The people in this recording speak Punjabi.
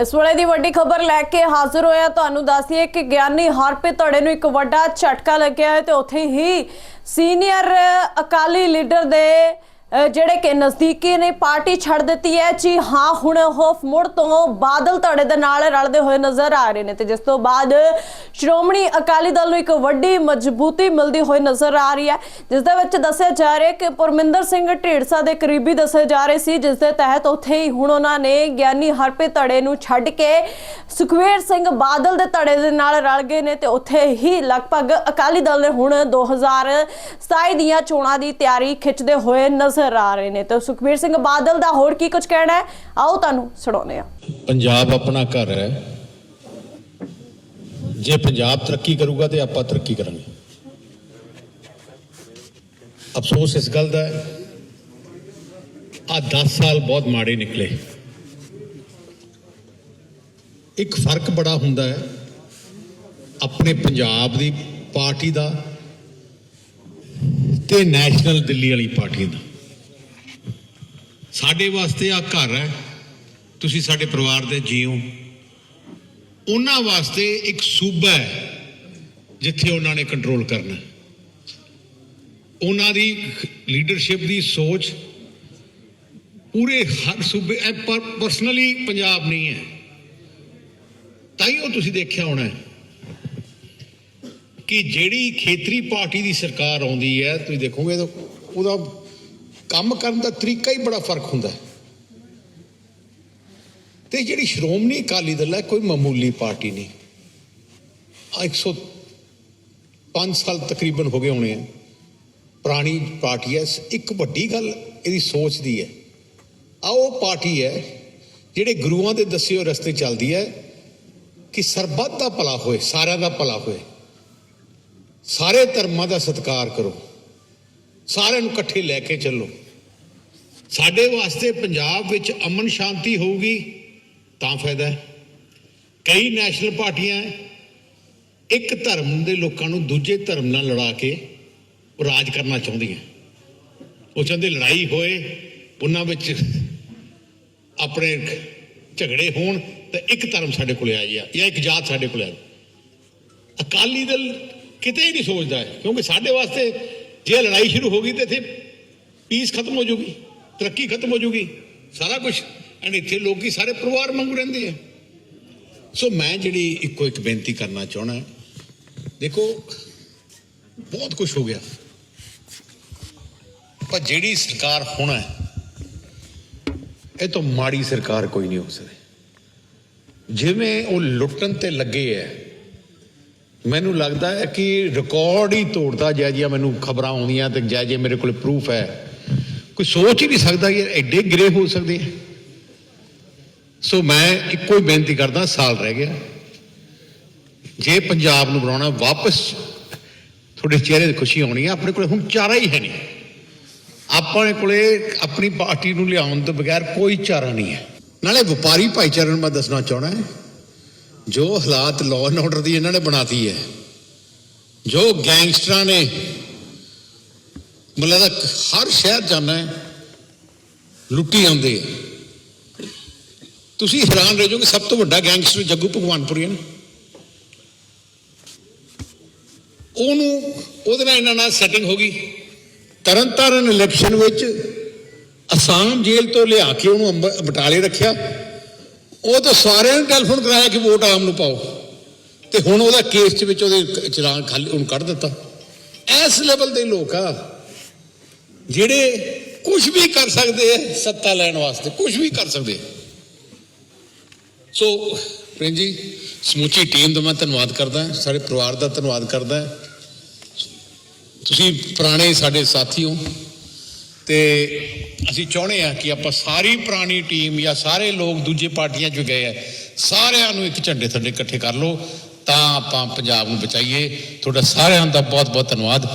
ਇਸ ਵੇਲੇ ਦੀ ਵੱਡੀ ਖਬਰ ਲੈ ਕੇ ਹਾਜ਼ਰ ਹੋਇਆ, ਤੁਹਾਨੂੰ ਦੱਸੀਏ ਕਿ ਗਿਆਨੀ ਹਰਪ੍ਰੀਤ ਧੜੇ ਨੂੰ ਇੱਕ ਵੱਡਾ ਝਟਕਾ ਲੱਗਿਆ ਹੈ ਤੇ ਉੱਥੇ ਹੀ ਸੀਨੀਅਰ ਅਕਾਲੀ ਲੀਡਰ ਦੇ ਜਿਹੜੇ ਕਿ ਨਜ਼ਦੀਕੀ ਨੇ ਪਾਰਟੀ ਛੱਡ ਦਿੱਤੀ ਹੈ। ਜੀ ਹਾਂ, ਹੁਣ ਉਹ ਮੁੜ ਤੋਂ ਬਾਦਲ ਧੜੇ ਦੇ ਨਾਲ ਰਲਦੇ ਹੋਏ ਨਜ਼ਰ ਆ ਰਹੇ ਨੇ ਤੇ ਜਿਸ ਤੋਂ ਬਾਅਦ ਸ਼੍ਰੋਮਣੀ ਅਕਾਲੀ ਦਲ ਨੂੰ ਇੱਕ ਵੱਡੀ ਮਜ਼ਬੂਤੀ ਮਿਲਦੀ ਹੋਈ ਨਜ਼ਰ ਆ ਰਹੀ ਹੈ। ਜਿਸ ਦੇ ਵਿੱਚ ਦੱਸਿਆ ਜਾ ਰਿਹਾ ਕਿ ਪਰਮਿੰਦਰ ਸਿੰਘ ਢੀਂਡਸਾ ਦੇ ਕਰੀਬੀ ਦੱਸੇ ਜਾ ਰਹੇ ਸੀ, ਜਿਸ ਦੇ ਤਹਿਤ ਉੱਥੇ ਹੀ ਹੁਣ ਉਹਨਾਂ ਨੇ ਗਿਆਨੀ ਹਰਪ੍ਰੀਤ ਧੜੇ ਨੂੰ ਛੱਡ ਕੇ ਸੁਖਵੀਰ ਸਿੰਘ ਬਾਦਲ ਦੇ ਧੜੇ ਦੇ ਨਾਲ ਰਲ ਗਏ ਨੇ ਤੇ ਉੱਥੇ ਹੀ ਲਗਭਗ ਅਕਾਲੀ ਦਲ ਨੇ ਹੁਣ 2027 ਦੀਆਂ ਚੋਣਾਂ ਦੀ ਤਿਆਰੀ ਖਿੱਚਦੇ ਹੋਏ ਨਜ਼ਰ ਆ ਰਹੇ ਨੇ। ਤਾਂ ਸੁਖਬੀਰ ਸਿੰਘ ਬਾਦਲ ਦਾ ਹੋਰ ਕੀ ਕੁਝ ਕਹਿਣਾ ਹੈ? ਆਓ ਤੁਹਾਨੂੰ ਸੁਣਾਉਂਦੇ ਹਾਂ। ਪੰਜਾਬ ਆਪਣਾ ਘਰ ਹੈ। ਜੇ ਪੰਜਾਬ ਤਰੱਕੀ ਕਰੂਗਾ ਤੇ ਆਪਾਂ ਤਰੱਕੀ ਕਰਾਂਗੇ। ਅਫਸੋਸ ਇਸ ਗੱਲ ਦਾ ਹੈ। ਆ 10 ਸਾਲ ਬਹੁਤ ਮਾੜੇ ਨਿਕਲੇ। ਇੱਕ ਫ਼ਰਕ ਬੜਾ ਹੁੰਦਾ ਹੈ। ਆਪਣੇ ਪੰਜਾਬ ਦੀ ਪਾਰਟੀ ਦਾ ਤੇ ਨੈਸ਼ਨਲ ਦਿੱਲੀ ਵਾਲੀ ਪਾਰਟੀ ਦਾ। ਸਾਡੇ ਵਾਸਤੇ ਆ ਘਰ ਹੈ। ਤੁਸੀਂ ਸਾਡੇ ਪਰਿਵਾਰ ਦੇ ਜੀਓ ਉਹਨਾਂ ਵਾਸਤੇ ਇੱਕ ਸੂਬਾ ਹੈ, ਜਿੱਥੇ ਉਹਨਾਂ ਨੇ ਕੰਟਰੋਲ ਕਰਨਾ। ਉਹਨਾਂ ਦੀ ਲੀਡਰਸ਼ਿਪ ਦੀ ਸੋਚ ਪੂਰੇ ਹਰ ਸੂਬੇ ਪਰਸਨਲੀ ਪੰਜਾਬ ਨਹੀਂ ਹੈ। ਤਾਂ ਹੀ ਉਹ ਤੁਸੀਂ ਦੇਖਿਆ ਹੋਣਾ ਕਿ ਜਿਹੜੀ ਖੇਤਰੀ ਪਾਰਟੀ ਦੀ ਸਰਕਾਰ ਆਉਂਦੀ ਹੈ, ਤੁਸੀਂ ਦੇਖੋਗੇ ਉਹਦਾ ਕੰਮ ਕਰਨ ਦਾ ਤਰੀਕਾ ਹੀ ਬੜਾ ਫ਼ਰਕ ਹੁੰਦਾ ਹੈ। ਤੇ ਜਿਹੜੀ ਸ਼੍ਰੋਮਣੀ ਅਕਾਲੀ ਦਲ ਹੈ, ਕੋਈ ਮਾਮੂਲੀ ਪਾਰਟੀ ਨਹੀਂ। ਆ 105 ਸਾਲ ਤਕਰੀਬਨ ਹੋ ਗਏ ਹੋਣੇ ਆ। ਪੁਰਾਣੀ ਪਾਰਟੀ ਹੈ, ਇੱਕ ਵੱਡੀ ਗੱਲ ਇਹਦੀ ਸੋਚ ਦੀ ਹੈ। ਆ ਉਹ ਪਾਰਟੀ ਹੈ, ਜਿਹੜੇ ਗੁਰੂਆਂ ਦੇ ਦੱਸੇ ਹੋਏ ਰਸਤੇ ਚੱਲਦੀ ਹੈ ਕਿ ਸਰਬੱਤ ਦਾ ਭਲਾ ਹੋਏ, ਸਾਰਿਆਂ ਦਾ ਭਲਾ ਹੋਏ। ਸਾਰੇ ਧਰਮਾਂ ਦਾ ਸਤਿਕਾਰ ਕਰੋ। ਸਾਰਿਆਂ ਨੂੰ ਇਕੱਠੇ ਲੈ ਕੇ ਚੱਲੋ। ਸਾਡੇ ਵਾਸਤੇ ਪੰਜਾਬ ਵਿੱਚ ਅਮਨ ਸ਼ਾਂਤੀ ਹੋਊਗੀ, ਤਾਂ ਫਾਇਦਾ ਹੈ। ਕਈ ਨੈਸ਼ਨਲ ਪਾਰਟੀਆਂ ਇੱਕ ਧਰਮ ਦੇ ਲੋਕਾਂ ਨੂੰ ਦੂਜੇ ਧਰਮ ਨਾਲ ਲੜਾ ਕੇ ਰਾਜ ਕਰਨਾ ਚਾਹੁੰਦੀਆਂ। ਉਹ ਚਾਹੁੰਦੇ ਲੜਾਈ ਹੋਏ, ਉਹਨਾਂ ਵਿੱਚ ਆਪਣੇ ਝਗੜੇ ਹੋਣ, ਤਾਂ ਇੱਕ ਧਰਮ ਸਾਡੇ ਕੋਲ ਆ ਜਾ ਜਾਂ ਇੱਕ ਜਾਤ ਸਾਡੇ ਕੋਲ ਆ ਜਾਏ। ਅਕਾਲੀ ਦਲ ਕਿਤੇ ਨਹੀਂ ਸੋਚਦਾ ਕਿਉਂਕਿ ਸਾਡੇ ਵਾਸਤੇ ਜੇ ਲੜਾਈ ਸ਼ੁਰੂ ਹੋ ਗਈ ਤੇ ਇੱਥੇ ਪੀਸ ਖਤਮ ਹੋ ਜਾਊਗੀ ਤਰੱਕੀ ਖਤਮ ਹੋ ਜਾਊਗੀ ਸਾਰਾ ਕੁਝ ਐਂਡ ਇੱਥੇ ਲੋਕੀ ਸਾਰੇ ਪਰਿਵਾਰ ਮੰਗ ਰਹਿੰਦੇ ਆ। ਸੋ ਮੈਂ ਜਿਹੜੀ ਇੱਕੋ ਇੱਕ ਬੇਨਤੀ ਕਰਨਾ ਚਾਹਣਾ ਦੇਖੋ, ਬਹੁਤ ਕੁਝ ਹੋ ਗਿਆ। ਪਰ ਜਿਹੜੀ ਸਰਕਾਰ ਹੋਣਾ ਹੈ, ਇਹ ਤੋਂ ਮਾੜੀ ਸਰਕਾਰ ਕੋਈ ਨਹੀਂ ਹੋ ਸਕਦੀ। ਜਿਵੇਂ ਉਹ ਲੁੱਟਣ ਤੇ ਲੱਗੇ ਐ ਮੈਨੂੰ ਲੱਗਦਾ ਹੈ ਕਿ ਰਿਕਾਰਡ ਹੀ ਤੋੜਦਾ ਜੈ ਜੀਆਂ ਮੈਨੂੰ ਖਬਰਾਂ ਆਉਂਦੀਆਂ ਤੇ ਜੈ ਜੇ ਮੇਰੇ ਕੋਲ ਪ੍ਰੂਫ ਹੈ। ਕੋਈ ਸੋਚ ਹੀ ਨਹੀਂ ਸਕਦਾ ਕਿ ਐਡੇ ਗਿਰੇ ਹੋ ਸਕਦੇ ਆ। ਸੋ ਮੈਂ ਇੱਕੋ ਹੀ ਬੇਨਤੀ ਕਰਦਾ, ਸਾਲ ਰਹਿ ਗਿਆ। ਜੇ ਪੰਜਾਬ ਨੂੰ ਬਣਾਉਣਾ ਵਾਪਸ ਤੁਹਾਡੇ ਚਿਹਰੇ ਤੇ ਖੁਸ਼ੀ ਆਉਣੀ ਹੈ ਆਪਣੇ ਕੋਲ ਹੁਣ ਚਾਰਾ ਹੀ ਹੈ ਨਹੀਂ। ਆਪਣੇ ਕੋਲੇ ਆਪਣੀ ਪਾਰਟੀ ਨੂੰ ਲਿਆਉਣ ਤੋਂ ਬਗੈਰ ਕੋਈ ਚਾਰਾ ਨਹੀਂ ਹੈ। ਨਾਲੇ ਵਪਾਰੀ ਭਾਈਚਾਰੇ ਨੂੰ ਮੈਂ ਦੱਸਣਾ ਚਾਹਣਾ ਹੈ ਜੋ ਹਾਲਾਤ ਲਾਅ ਐਂਡ ਆਰਡਰ ਦੀ ਇਹਨਾਂ ਨੇ ਬਣਾਤੀ ਹੈ, ਜੋ ਗੈਂਗਸਟਰਾਂ ਨੇ, ਮਤਲਬ ਹਰ ਸ਼ਹਿਰ ਜਾਣਾ ਹੈ, ਲੁੱਟੀ ਆਉਂਦੇ ਹੈ। ਤੁਸੀਂ ਹੈਰਾਨ ਰਹਿ ਜਾਓਗੇ, ਸਭ ਤੋਂ ਵੱਡਾ ਗੈਂਗਸਟਰ ਜੱਗੂ ਭਗਵਾਨਪੁਰੀ ਨੇ। ਉਹਨੂੰ, ਉਹਦੇ ਨਾਲ ਇਹਨਾਂ ਨਾਲ ਸੈਟਿੰਗ ਹੋ ਗਈ। ਤਰਨਤਾਰਨ ਇਲੈਕਸ਼ਨ ਵਿੱਚ ਅਸਾਮ ਜੇਲ੍ਹ ਤੋਂ ਲਿਆ ਕੇ ਉਹਨੂੰ ਅੰਬ- ਬਟਾਲੇ ਰੱਖਿਆ। ਉਹ ਤਾਂ ਸਾਰਿਆਂ ਨੇ ਟੈਲੀਫੋਨ ਕਰਾਇਆ ਕਿ ਵੋਟ ਆਮ ਨੂੰ ਪਾਓ। ਤੇ ਹੁਣ ਉਹਦਾ ਕੇਸ ਦੇ ਵਿੱਚ ਉਹਦੇ ਚਲਾਨ ਖਾਲੀ ਉਹਨੂੰ ਕੱਢ ਦਿੱਤਾ। ਇਸ ਲੈਵਲ ਦੇ ਲੋਕ ਆ, ਜਿਹੜੇ ਕੁਝ ਵੀ ਕਰ ਸਕਦੇ ਆ, ਸੱਤਾ ਲੈਣ ਵਾਸਤੇ ਕੁਝ ਵੀ ਕਰ ਸਕਦੇ ਸੋ ਪ੍ਰੇਮ ਜੀ, ਸਮੁੱਚੀ ਟੀਮ ਦਾ ਮੈਂ ਧੰਨਵਾਦ ਕਰਦਾ, ਸਾਰੇ ਪਰਿਵਾਰ ਦਾ ਧੰਨਵਾਦ ਕਰਦਾ। ਤੁਸੀਂ ਪੁਰਾਣੇ ਸਾਡੇ ਸਾਥੀ ਹੋ। ਤੇ ਅਸੀਂ ਚਾਹੁੰਦੇ ਆ ਕਿ ਆਪਾਂ ਸਾਰੀ ਪੁਰਾਣੀ ਟੀਮ ਜਾਂ ਸਾਰੇ ਲੋਕ ਦੂਜੇ ਪਾਰਟੀਆਂ 'ਚ ਗਏ ਆ ਸਾਰਿਆਂ ਨੂੰ ਇੱਕ ਝੰਡੇ ਥੱਲੇ ਇਕੱਠੇ ਕਰ ਲਓ, ਤਾਂ ਆਪਾਂ ਪੰਜਾਬ ਨੂੰ ਬਚਾਈਏ। ਤੁਹਾਡਾ ਸਾਰਿਆਂ ਦਾ ਬਹੁਤ ਬਹੁਤ ਧੰਨਵਾਦ।